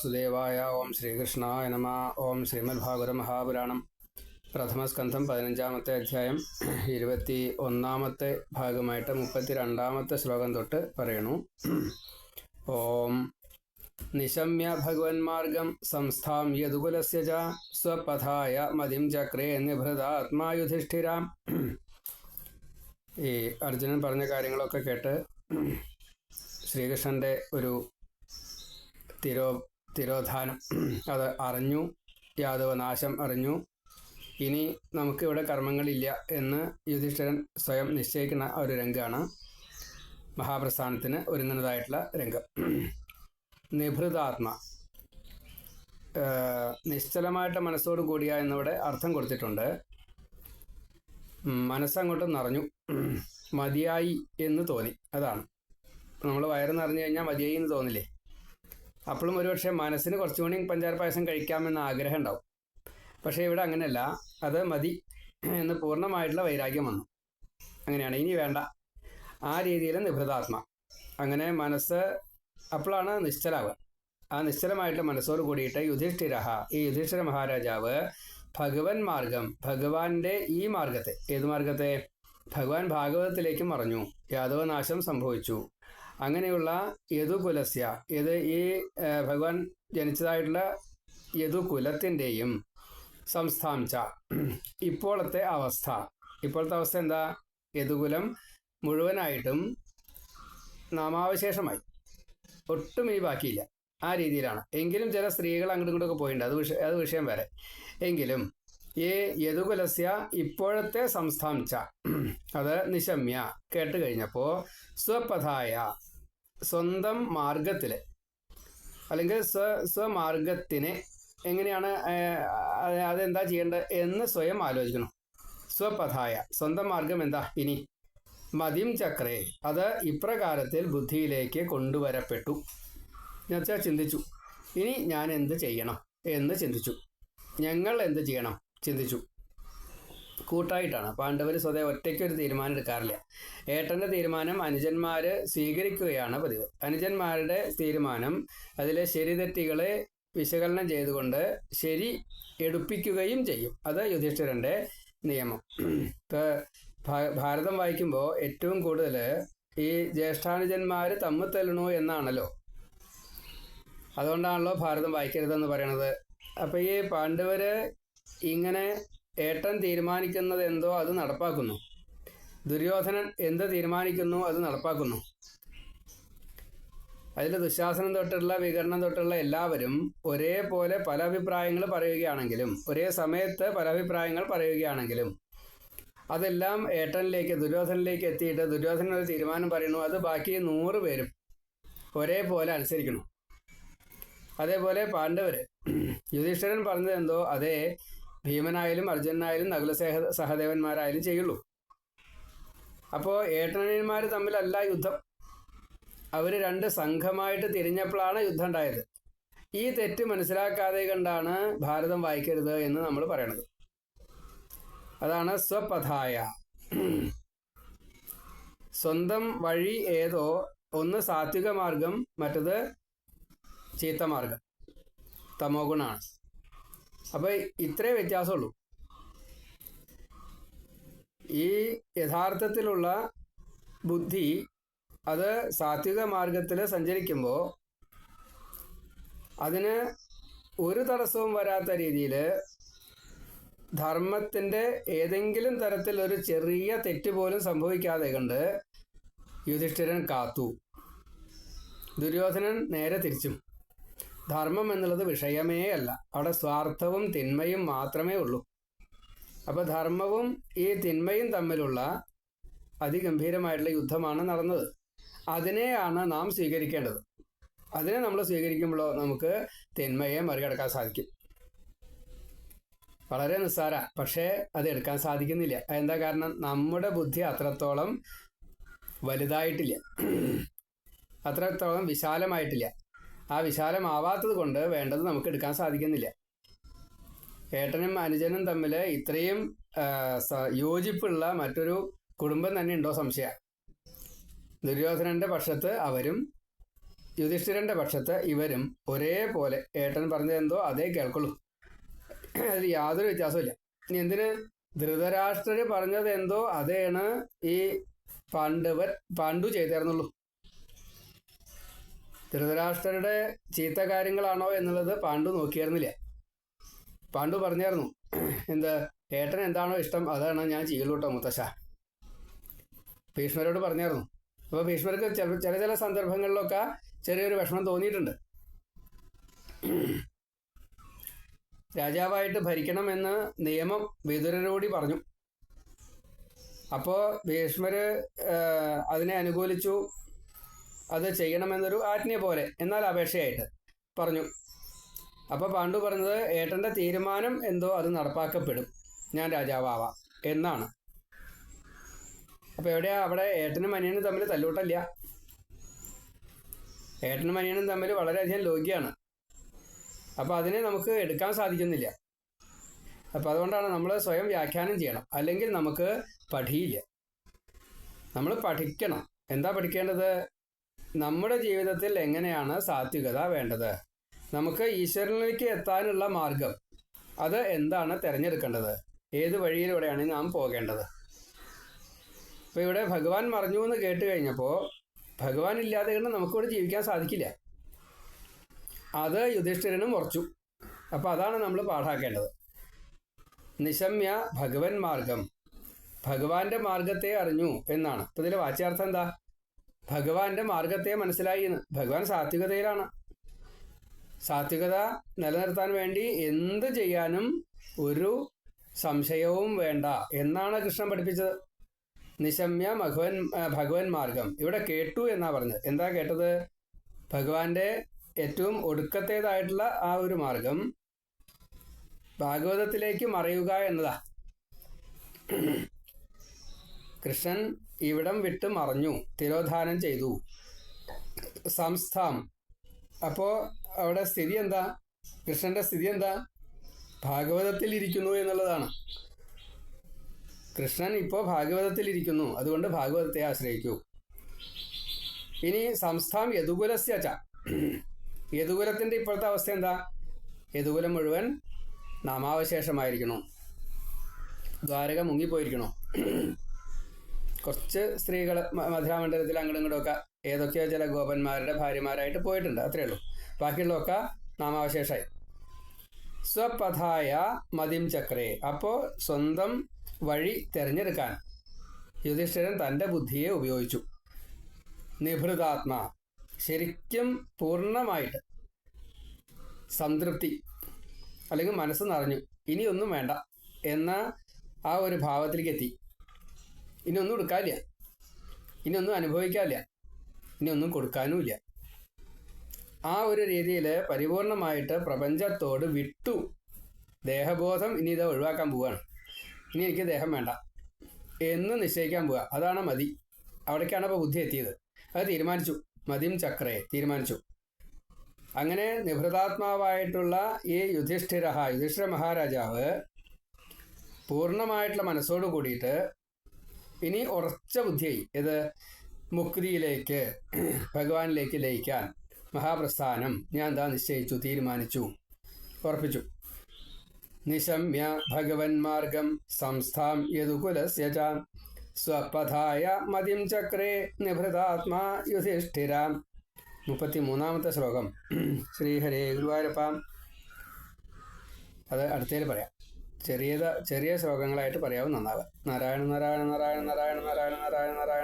സുദേവായ ഓം ശ്രീകൃഷ്ണായ നമ ഓം ശ്രീമദ്ഭാഗവത മഹാപുരാണം പ്രഥമസ്കന്ധം പതിനഞ്ചാമത്തെ അധ്യായം ഇരുപത്തി ഒന്നാമത്തെ ഭാഗമായിട്ട് മുപ്പത്തി രണ്ടാമത്തെ ശ്ലോകം തൊട്ട് പറയണു ഓം നിശമ്യ ഭഗവന്മാർഗം സംസ്ഥാം യദുകുലസ്യ ച സ്വപഥായ മതിം ചക്രേ നിഭൃത യുധിഷ്ഠിരാം ഈ അർജുനൻ പറഞ്ഞ കാര്യങ്ങളൊക്കെ കേട്ട് ശ്രീകൃഷ്ണന്റെ ഒരു തിരോ തിരോധാനം. അത് അറിഞ്ഞു യാദവ നാശം അറിഞ്ഞു. ഇനി നമുക്കിവിടെ കർമ്മങ്ങളില്ല എന്ന് യുധിഷ്ഠിരൻ സ്വയം നിശ്ചയിക്കുന്ന ഒരു രംഗമാണ് മഹാപ്രസ്ഥാനത്തിന് ഒരുങ്ങുന്നതായിട്ടുള്ള രംഗം. നിഭൃതാത്മ. നിശ്ചലമായിട്ട് മനസ്സോട് കൂടിയ എന്നിവിടെ അർത്ഥം കൊടുത്തിട്ടുണ്ട്. മനസ്സങ്ങോട്ടും നിറഞ്ഞു. മതിയായി എന്ന് തോന്നി. അതാണ്. നമ്മൾ വയറ് നിറഞ്ഞു കഴിഞ്ഞാൽ മതിയായി എന്ന് തോന്നില്ലേ? അപ്പോഴും ഒരുപക്ഷെ മനസ്സിന് കുറച്ചുകൂടി പഞ്ചാര പായസം കഴിക്കാമെന്ന ആഗ്രഹം ഉണ്ടാവും പക്ഷേ ഇവിടെ അങ്ങനെയല്ല. അത് മതി എന്ന് പൂർണമായിട്ടുള്ള വൈരാഗ്യം വന്നു. അങ്ങനെയാണ്. ഇനി വേണ്ട. ആ രീതിയിൽ നിഭൃതാത്മ. അങ്ങനെ മനസ്സ് അപ്പോഴാണ് നിശ്ചലാവുക. ആ നിശ്ചലമായിട്ട് മനസ്സോട് കൂടിയിട്ട് യുധിഷ്ഠിര ഈ യുധിഷ്ഠിര മഹാരാജാവ് ഭഗവൻ മാർഗം ഭഗവാന്റെ ഈ മാർഗത്തെ ഏത് മാർഗത്തെ? ഭഗവാൻ ഭാഗവതത്തിലേക്ക് മറഞ്ഞു. യാദവനാശം സംഭവിച്ചു. അങ്ങനെയുള്ള യദുകുലസ്യ ഇത് ഈ ഭഗവാൻ ജനിച്ചതായിട്ടുള്ള യദുകുലത്തിന്റെയും സംസ്ഥാംച ഇപ്പോഴത്തെ അവസ്ഥ. ഇപ്പോഴത്തെ അവസ്ഥ എന്താ? യദുകുലം മുഴുവനായിട്ടും നാമാവശേഷമായി. ഒട്ടും ഇനി ബാക്കിയില്ല. ആ രീതിയിലാണ്. എങ്കിലും ചില സ്ത്രീകൾ അങ്ങോട്ടും ഇങ്ങോട്ടൊക്കെ പോയിട്ടുണ്ട്. അത് അത് വിഷയം വരെ എങ്കിലും ഈ യദുകുലസ്യ ഇപ്പോഴത്തെ സംസ്ഥാംച അത് നിശമ്യ കേട്ട് കഴിഞ്ഞപ്പോൾ സ്വപഥായ സ്വന്തം മാർഗത്തിലെ അല്ലെങ്കിൽ സ്വ സ്വമാർഗത്തിനെ എങ്ങനെയാണ് അതെന്താ ചെയ്യേണ്ടത് എന്ന് സ്വയം ആലോചിക്കണം. സ്വപഥായ സ്വന്തം മാർഗം എന്താ? ഇനി മതിം ചക്രേ അത് ഇപ്രകാരത്തിൽ ബുദ്ധിയിലേക്ക് കൊണ്ടുവരപ്പെട്ടു. എന്നുവെച്ചാൽ ചിന്തിച്ചു. ഇനി ഞാൻ എന്ത് ചെയ്യണം എന്ന് ചിന്തിച്ചു. ഞങ്ങൾ എന്ത് ചെയ്യണം? ചിന്തിച്ചു. കൂട്ടായിട്ടാണ്. പാണ്ഡവർ സ്വതേ ഒറ്റയ്ക്ക് ഒരു തീരുമാനം എടുക്കാറില്ല. ഏട്ടന്റെ തീരുമാനം അനുജന്മാര് സ്വീകരിക്കുകയാണ് പതിവ്. അനുജന്മാരുടെ തീരുമാനം അതിലെ ശരി വിശകലനം ചെയ്തുകൊണ്ട് ശരി എടുപ്പിക്കുകയും ചെയ്യും. അത് യുധിഷ്ഠിരന്റെ നിയമം. ഇപ്പൊ ഭാരതം വായിക്കുമ്പോൾ ഏറ്റവും കൂടുതൽ ഈ ജ്യേഷ്ഠാനുജന്മാര് തമ്മിൽ തല്ലണു എന്നാണല്ലോ. അതുകൊണ്ടാണല്ലോ ഭാരതം വായിക്കരുതെന്ന് പറയണത്. അപ്പൊ ഈ പാണ്ഡവര് ഇങ്ങനെ ഏട്ടൻ തീരുമാനിക്കുന്നത് എന്തോ അത് നടപ്പാക്കുന്നു. ദുര്യോധനൻ എന്ത് തീരുമാനിക്കുന്നു അത് നടപ്പാക്കുന്നു. അതിൽ ദുശാസനം തൊട്ടുള്ള വികരണം തൊട്ടുള്ള എല്ലാവരും ഒരേപോലെ പല അഭിപ്രായങ്ങൾ പറയുകയാണെങ്കിലും ഒരേ സമയത്ത് പല അഭിപ്രായങ്ങൾ പറയുകയാണെങ്കിലും അതെല്ലാം ഏട്ടനിലേക്ക് ദുര്യോധനിലേക്ക് എത്തിയിട്ട് ദുര്യോധനൻ ഒരു തീരുമാനം പറയുന്നു അത് ബാക്കി നൂറ് പേരും ഒരേപോലെ അനുസരിക്കണം. അതേപോലെ പാണ്ഡവർ യുധിഷ്ഠിരൻ പറഞ്ഞത് എന്തോ അതേ ഭീമനായാലും അർജുനായാലും നകുല സഹ സഹദേവന്മാരായാലും ചെയ്യുള്ളൂ. അപ്പോൾ ഏട്ടനന്മാർ തമ്മിലല്ല യുദ്ധം. അവർ രണ്ട് സംഘമായിട്ട് തിരിഞ്ഞപ്പോഴാണ് യുദ്ധം ഉണ്ടായത് ഈ തെറ്റ് മനസ്സിലാക്കാതെ കണ്ടാണ് ഭാരതം വായിക്കരുത് എന്ന് നമ്മൾ പറയണത്. അതാണ് സ്വപഥായ. സ്വന്തം വഴി ഏതോ ഒന്ന് സാത്വിക മാർഗം മറ്റത് ചീത്ത മാർഗം. തമോ അപ്പൊ ഇത്രേ വ്യത്യാസമുള്ളൂ. ഈ യഥാർത്ഥത്തിലുള്ള ബുദ്ധി അത് സാത്വിക മാർഗത്തിൽ സഞ്ചരിക്കുമ്പോൾ അതിന് ഒരു തടസ്സവും വരാത്ത രീതിയിൽ ധർമ്മത്തിന്റെ ഏതെങ്കിലും തരത്തിൽ ഒരു ചെറിയ തെറ്റ് പോലും സംഭവിക്കാതെ കണ്ട് യുധിഷ്ഠിരൻ കാത്തു. ദുര്യോധനൻ നേരെ തിരിച്ചും. ധർമ്മം എന്നുള്ളത് വിഷയമേ അല്ല. അവിടെ സ്വാർത്ഥവും തിന്മയും മാത്രമേ ഉള്ളൂ. അപ്പൊ ധർമ്മവും ഈ തിന്മയും തമ്മിലുള്ള അതിഗംഭീരമായിട്ടുള്ള യുദ്ധമാണ് നടന്നത്. അതിനെയാണ് നാം സ്വീകരിക്കേണ്ടത്. അതിനെ നമ്മൾ സ്വീകരിക്കുമ്പോഴോ നമുക്ക് തിന്മയെ മറികടക്കാൻ സാധിക്കും. വളരെ നിസ്സാര പക്ഷേ അത് എടുക്കാൻ സാധിക്കുന്നില്ല. എന്താ കാരണം? നമ്മുടെ ബുദ്ധി അത്രത്തോളം വലുതായിട്ടില്ല. അത്രത്തോളം വിശാലമായിട്ടില്ല. ആ വിശാലമാവാത്തത് കൊണ്ട് വേണ്ടത് നമുക്ക് എടുക്കാൻ സാധിക്കുന്നില്ല. ഏട്ടനും അനുജനും തമ്മിൽ ഇത്രയും യോജിപ്പുള്ള മറ്റൊരു കുടുംബം തന്നെ ഉണ്ടോ സംശയ? ദുര്യോധനന്റെ പക്ഷത്ത് അവരും യുധിഷ്ഠിരന്റെ പക്ഷത്ത് ഇവരും ഒരേപോലെ. ഏട്ടൻ പറഞ്ഞത് എന്തോ അതേ കേൾക്കുള്ളൂ. അതിൽ യാതൊരു വ്യത്യാസമില്ല ഇനി എന്തിന്? ധൃതരാഷ്ട്രര് പറഞ്ഞത് എന്തോ അതേണ് ഈ പാണ്ഡവർ പാണ്ഡു ചെയ്തേർന്നുള്ളൂ. ധൃതരാഷ്ട്രരുടെ ചീത്ത കാര്യങ്ങളാണോ എന്നുള്ളത് പാണ്ഡു നോക്കിയായിരുന്നില്ല പാണ്ഡു പറഞ്ഞായിരുന്നു എന്താ ഏട്ടൻ എന്താണോ ഇഷ്ടം അതാണ് ഞാൻ ചെയ്യുള്ളൂ കേട്ടോ മുത്തശ്ശ. ഭീഷ്മരോട് പറഞ്ഞായിരുന്നു അപ്പോൾ ഭീഷ്മർക്ക് ചില ചില ചില സന്ദർഭങ്ങളിലൊക്കെ ചെറിയൊരു വിഷമം തോന്നിയിട്ടുണ്ട്. രാജാവായിട്ട് ഭരിക്കണമെന്ന് നിയമം വിതുരരോടി പറഞ്ഞു. അപ്പോൾ ഭീഷ്മര് അതിനെ അനുകൂലിച്ചു. അത് ചെയ്യണമെന്നൊരു ആജ്ഞ പോലെ എന്നാൽ അപേക്ഷയായിട്ട്. പറഞ്ഞു. അപ്പോൾ പാണ്ഡു പറഞ്ഞത് ഏട്ടന്റെ തീരുമാനം എന്തോ അത് നടപ്പാക്കപ്പെടും. ഞാൻ രാജാവാവാം എന്നാണ്. അപ്പോൾ എവിടെയാ? അവിടെ ഏട്ടനും അനിയനും തമ്മിൽ തല്ലൂട്ടല്ല. ഏട്ടനും അനിയനും തമ്മിൽ വളരെയധികം ലോഗ്യാണ് അപ്പോൾ അതിനെ നമുക്ക് എടുക്കാൻ സാധിക്കുന്നില്ല. അപ്പോൾ അതുകൊണ്ടാണ് നമ്മൾ സ്വയം വ്യാഖ്യാനം ചെയ്യണം. അല്ലെങ്കിൽ നമുക്ക് പഠിയില്ല. നമ്മൾ പഠിക്കണം. എന്താ പഠിക്കേണ്ടത്? നമ്മുടെ ജീവിതത്തിൽ എങ്ങനെയാണ് സാത്വികത വേണ്ടത്? നമുക്ക് ഈശ്വരനിലേക്ക് എത്താനുള്ള മാർഗം. അത് എന്താണ് തിരഞ്ഞെടുക്കേണ്ടത്? ഏത് വഴിയിലൂടെയാണ് നാം പോകേണ്ടത്? അപ്പോൾ ഇവിടെ ഭഗവാൻ മറിഞ്ഞു എന്ന് കേട്ട് കഴിഞ്ഞപ്പോൾ ഭഗവാൻ ഇല്ലാതെ കൊണ്ട് നമുക്കിവിടെ ജീവിക്കാൻ സാധിക്കില്ല. അത് യുധിഷ്ഠിരനും ഉറച്ചു. അപ്പോൾ അതാണ് നമ്മൾ പാഠാക്കേണ്ടത്. നിശമ്യ ഭഗവൻ മാർഗം. ഭഗവാന്റെ മാർഗത്തെ അറിഞ്ഞു എന്നാണ്. ഇപ്പം ഇതിലെ വാച്യാർത്ഥം എന്താ? ഭഗവാന്റെ മാർഗത്തെ മനസ്സിലായി എന്ന്. ഭഗവാൻ സാത്വികതയിലാണ്. സാത്വികത നിലനിർത്താൻ വേണ്ടി എന്ത് ചെയ്യാനും ഒരു സംശയവും വേണ്ട എന്നാണ് കൃഷ്ണൻ പഠിപ്പിച്ചത്. നിശമ്യ ഭഗവൻ ഭഗവൻ മാർഗം. ഇവിടെ കേട്ടു എന്നാ പറഞ്ഞത്. എന്താ കേട്ടത്? ഭഗവാന്റെ ഏറ്റവും ഒടുക്കത്തേതായിട്ടുള്ള ആ ഒരു മാർഗം ഭാഗവതത്തിലേക്ക് മറയുക എന്നതാ. കൃഷ്ണൻ ഇവിടം വിട്ട് മറഞ്ഞു. തിരോധാനം ചെയ്തു. സംസ്ഥാം. അപ്പോൾ അവിടെ സ്ഥിതി എന്താ? കൃഷ്ണന്റെ സ്ഥിതി എന്താ? ഭാഗവതത്തിൽ ഇരിക്കുന്നു എന്നുള്ളതാണ്. കൃഷ്ണൻ ഇപ്പോൾ ഭാഗവതത്തിൽ ഇരിക്കുന്നു. അതുകൊണ്ട് ഭാഗവതത്തെ ആശ്രയിക്കൂ. ഇനി സംസ്ഥാം യദുകുലസ്യ ച. യദുകുലത്തിന്റെ ഇപ്പോഴത്തെ അവസ്ഥ എന്താ? യദുകുലം മുഴുവൻ നാമാവശേഷമായിരിക്കണോ ദ്വാരക മുങ്ങിപ്പോയിരിക്കണു കുറച്ച് സ്ത്രീകൾ മധുരാമണ്ഡലത്തിൽ അങ്ങോട്ടും ഇങ്ങോട്ടും ഒക്കെ ഏതൊക്കെയോ ചില ഗോപന്മാരുടെ ഭാര്യമാരായിട്ട് പോയിട്ടുണ്ട്. അത്രേ ഉള്ളൂ. ബാക്കിയുള്ളതൊക്കെ നാമാവശേഷമായി സ്വപഥായ മതിം ചക്രേ. അപ്പോൾ സ്വന്തം വഴി തിരഞ്ഞെടുക്കാൻ യുധിഷ്ഠിരൻ തന്റെ ബുദ്ധിയെ ഉപയോഗിച്ചു. നിഭൃതാത്മ. ശരിക്കും പൂർണമായിട്ട് സംതൃപ്തി അല്ലെങ്കിൽ മനസ്സ് നിറഞ്ഞു. ഇനിയൊന്നും വേണ്ട എന്ന ആ ഒരു ഭാവത്തിലേക്ക് എത്തി ഇനി ഒന്നും എടുക്കാനില്ല. ഇനി ഒന്നും അനുഭവിക്കാനില്ല. ഇനി ഒന്നും കൊടുക്കാനുമില്ല. ആ ഒരു രീതിയിൽ പരിപൂർണമായിട്ട് പ്രപഞ്ചത്തോട് വിട്ടു. ദേഹബോധം ഇനി ഇത് ഒഴിവാക്കാൻ പോവുകയാണ് ഇനി എനിക്ക് ദേഹം വേണ്ട. എന്ന് നിശ്ചയിക്കാൻ പോവുക അതാണ് മതി. അവിടേക്കാണ് ഇപ്പോൾ ബുദ്ധി എത്തിയത്. അത് തീരുമാനിച്ചു. മതിയും ചക്രയെ തീരുമാനിച്ചു. അങ്ങനെ നിഭൃതാത്മാവായിട്ടുള്ള ഈ യുധിഷ്ഠിരഹ യുധിഷ്ഠിര മഹാരാജാവ് പൂർണമായിട്ടുള്ള മനസ്സോട് കൂടിയിട്ട് ഇനി ഉറച്ച ബുദ്ധിയായി ഇത് മുക്തിയിലേക്ക് ഭഗവാനിലേക്ക് ലയിക്കാൻ മഹാപ്രസ്ഥാനം ഞാൻ എന്താ നിശ്ചയിച്ചു തീരുമാനിച്ചു ഉറപ്പിച്ചു. നിശമ്യ ഭഗവൻ മാർഗം സംസ്ഥാം യദുകുലസ്യ ച സ്വപഥായ മതിം ചക്രേ നിഭൃതാത്മാ യുധിഷ്ഠിര. മുപ്പത്തി മൂന്നാമത്തെ ശ്ലോകം. ശ്രീഹരേ ഗുരുവായൂരപ്പ. അത് അടുത്തേൽ പറയാം. ചെറിയത് ചെറിയ ശ്ലോകങ്ങളായിട്ട് പറയാവും നന്നാവുക നാരായണ നാരായണ നാരായണ നാരായണ നാരായണ നാരായണ നാരായണ